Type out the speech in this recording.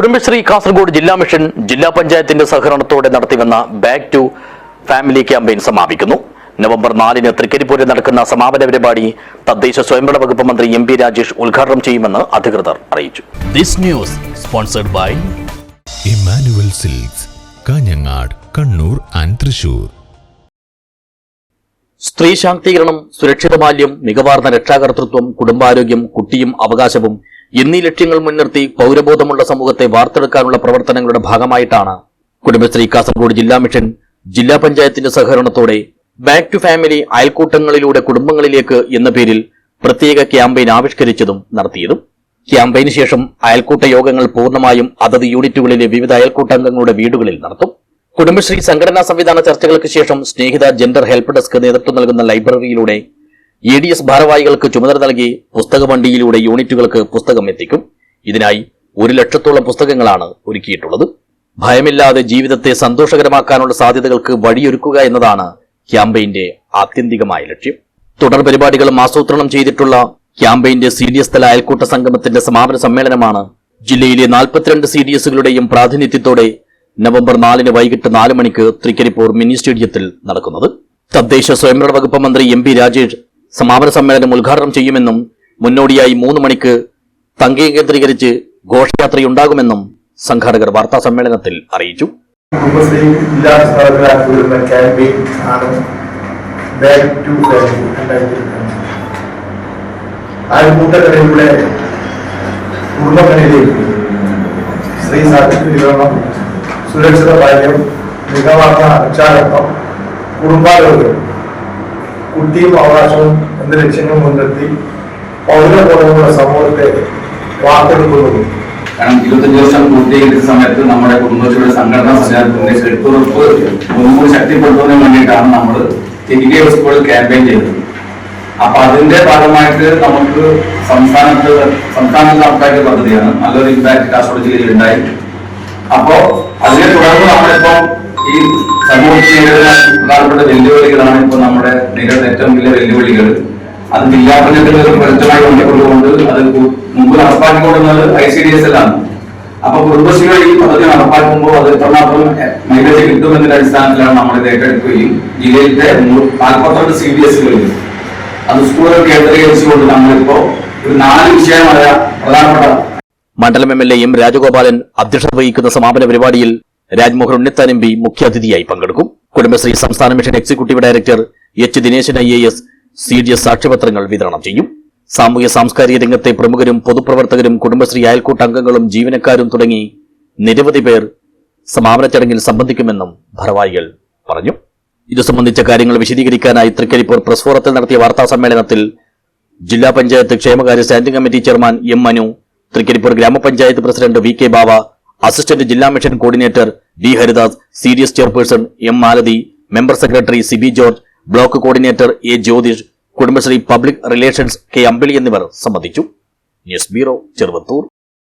കുടുംബശ്രീ കാസർഗോഡ് ജില്ലാ മിഷൻ ജില്ലാ പഞ്ചായത്തിന്റെ സഹകരണത്തോടെ നടത്തിവന്ന ബാക്ക് ടു ഫാമിലി ക്യാമ്പയിൻ സമാപിക്കുന്നു. നവംബർ നാലിന് തൃക്കരിപ്പൂരിൽ നടക്കുന്ന സമാപന പരിപാടി തദ്ദേശ സ്വയംഭരണ വകുപ്പ് മന്ത്രി എം പി രാജേഷ് ഉദ്ഘാടനം ചെയ്യുമെന്ന് അധികൃതർ അറിയിച്ചു. സിൽക്സ് കാഞ്ഞങ്ങാട് കണ്ണൂർ ആൻഡ് തൃശൂർ സ്ത്രീ ശാക്തീകരണം സുരക്ഷിത ബാല്യം മികവാർന്ന രക്ഷാകർതൃത്വം കുടുംബാരോഗ്യം കുട്ടിയും അവകാശവും എന്നീ ലക്ഷ്യങ്ങൾ മുൻനിർത്തി പൗരബോധമുള്ള സമൂഹത്തെ വാർത്തെടുക്കാനുള്ള പ്രവർത്തനങ്ങളുടെ ഭാഗമായിട്ടാണ് കുടുംബശ്രീ കാസർഗോഡ് ജില്ലാ മിഷൻ ജില്ലാ പഞ്ചായത്തിന്റെ സഹകരണത്തോടെ ബാക്ക് ടു ഫാമിലി അയൽക്കൂട്ടങ്ങളിലൂടെ കുടുംബങ്ങളിലേക്ക് എന്ന പേരിൽ പ്രത്യേക ക്യാമ്പയിൻ ആവിഷ്കരിച്ചതും നടത്തിയതും. ക്യാമ്പയിന് ശേഷം അയൽക്കൂട്ട യോഗങ്ങൾ പൂർണമായും അതത് യൂണിറ്റുകളിലെ വിവിധ അയൽക്കൂട്ടാംഗങ്ങളുടെ വീടുകളിൽ നടത്തും. കുടുംബശ്രീ സംഘടനാ സംവിധാന ചർച്ചകൾക്ക് ശേഷം സ്നേഹിത ജെൻഡർ ഹെൽപ്പ് ഡെസ്ക് നേതൃത്വം നൽകുന്ന ലൈബ്രറിയിലൂടെ എ ഡി എസ് ഭാരവാഹികൾക്ക് ചുമതല നൽകി പുസ്തക വണ്ടിയിലൂടെ യൂണിറ്റുകൾക്ക് പുസ്തകം എത്തിക്കും. ഇതിനായി ഒരു ലക്ഷത്തോളം പുസ്തകങ്ങളാണ് ഒരുക്കിയിട്ടുള്ളത്. ഭയമില്ലാതെ ജീവിതത്തെ സന്തോഷകരമാക്കാനുള്ള സാധ്യതകൾക്ക് വഴിയൊരുക്കുക എന്നതാണ് ക്യാമ്പയിന്റെ ആത്യന്തികമായ ലക്ഷ്യം. തുടർ പരിപാടികളും ആസൂത്രണം ചെയ്തിട്ടുള്ള ക്യാമ്പയിന്റെ സി ഡി എസ് തല അയൽക്കൂട്ട സംഗമത്തിന്റെ സമാപന സമ്മേളനമാണ് ജില്ലയിലെ നാൽപ്പത്തിരണ്ട് സി ഡി എസുകളുടെയും പ്രാതിനിധ്യത്തോടെ നവംബർ നാലിന് വൈകിട്ട് നാല് മണിക്ക് തൃക്കരിപ്പൂർ മിനി സ്റ്റേഡിയത്തിൽ നടക്കുന്നത്. തദ്ദേശ സ്വയംഭരണ വകുപ്പ് മന്ത്രി എം പി രാജേഷ് സമാപന സമ്മേളനം ഉദ്ഘാടനം ചെയ്യുമെന്നും മുന്നോടിയായി മൂന്ന് മണിക്ക് തങ്കയം കേന്ദ്രീകരിച്ച് ഘോഷയാത്രയുണ്ടാകുമെന്നും സംഘാടകർ വാർത്താ സമ്മേളനത്തിൽ അറിയിച്ചു കുടുംബശ്രീ ജില്ലാ സ്ഥലത്തിലാക്കി വരുന്ന ക്യാമ്പയിൻ ആണ് ബാക്ക് ടു ഫാമിലി രണ്ടായിരത്തി ഇരുപത്തഞ്ച് അയൽക്കൂട്ടങ്ങളിലൂടെ കുടുംബങ്ങളിലേക്ക് സ്ത്രീ സുരക്ഷിത ബാല്യം മികവാർന്ന അച്ചാരത്വം കുടുംബാരോഗ്യം കുട്ടിയും അവകാശവും എന്ന ലക്ഷ്യങ്ങൾ മുൻനിർത്തി പൗരബോധമുള്ള സമൂഹത്തെ വാർത്തെടുക്കുന്നത് കാരണം ഇരുപത്തഞ്ച് വർഷം പൂർത്തീകരിച്ച സമയത്ത് നമ്മുടെ കുടുംബശ്രീയുടെ സംഘടനാ സഞ്ചാരത്തിന്റെ കെട്ടുറപ്പ് ഒന്നുകൂടി ശക്തിപ്പെടുത്തുന്നതിന് വേണ്ടിയിട്ടാണ് നമ്മൾ തിരികെ സ്കൂളിൽ ക്യാമ്പയിൻ ചെയ്തത്. അപ്പൊ അതിന്റെ ഭാഗമായിട്ട് നമുക്ക് സംസ്ഥാനത്ത് സംസ്ഥാനത്ത് നടപ്പാക്കിയ പദ്ധതിയാണ്. നല്ലൊരു ഇമ്പാക്ട് കാസർഗോഡ് ജില്ലയിൽ ഉണ്ടായി. അപ്പോ അതിനെ തുടർന്ന് നമ്മളിപ്പോ ഈ സമൂഹത്തിൽ പ്രധാനപ്പെട്ട വെല്ലുവിളികളാണ് ഇപ്പോൾ നമ്മുടെ നേരിടുന്ന ഏറ്റവും വലിയ വെല്ലുവിളികൾ. അത് വിജ്ഞാപനത്തിന്റെ ഒരു പ്രശ്നമായി ബന്ധപ്പെട്ടുകൊണ്ട് അത് മുമ്പ് നടപ്പാക്കിക്കൊണ്ടുന്നത് ഐ സി ഡി എസ് എല്ലാണ് അപ്പൊ കുടുംബശ്രീ ഈ പദ്ധതി നടപ്പാക്കുമ്പോൾ അത് എത്രമാത്രം മൈലേജ് കിട്ടുമെന്നതിന്റെ അടിസ്ഥാനത്തിലാണ് നമ്മൾ ഇത് ഏറ്റെടുക്കുകയും ജില്ലയിലെ നാൽപ്പത്തിരണ്ട് സി ഡി എസുകളിൽ അത് സ്കൂളുകൾ കേന്ദ്രീകരിച്ചുകൊണ്ട് നമ്മളിപ്പോ ഒരു നാല് വിഷയമായ പ്രധാനപ്പെട്ട മണ്ഡലം എം എൽ എയും രാജഗോപാലൻ അധ്യക്ഷത വഹിക്കുന്ന സമാപന പരിപാടിയിൽ രാജ്മോഹൻ ഉണ്ണിത്താൻ എം പി മുഖ്യാതിഥിയായി പങ്കെടുക്കും. കുടുംബശ്രീ സംസ്ഥാന mission executive director H Dineshan I A S C D S സാക്ഷ്യപത്രങ്ങൾ വിതരണം ചെയ്യും. സാമൂഹ്യ സാംസ്കാരിക രംഗത്തെ പ്രമുഖരും പൊതുപ്രവർത്തകരും കുടുംബശ്രീ അയൽക്കൂട്ട അംഗങ്ങളും ജീവനക്കാരും തുടങ്ങി നിരവധി പേർ സമാപന ചടങ്ങിൽ സംബന്ധിക്കുമെന്നും ഭാരവാഹികൾ പറഞ്ഞു. ഇതു സംബന്ധിച്ച കാര്യങ്ങൾ വിശദീകരിക്കാനായി തൃക്കരിപ്പൂർ പ്രസ് ഫോറത്തിൽ നടത്തിയ വാർത്താ സമ്മേളനത്തിൽ ജില്ലാ പഞ്ചായത്ത് ക്ഷേമകാര്യ standing committee chairman M Manu Trikaripur grama panchayat president V K Bava assistant ജില്ലാ mission coordinator D Haridas serious chairperson M Malathi member secretary Sibi George block coordinator A Jyothish Kudumbashree public relations K Ambili എന്നിവർ സംബന്ധിച്ചു. News bureau Cheruvathur.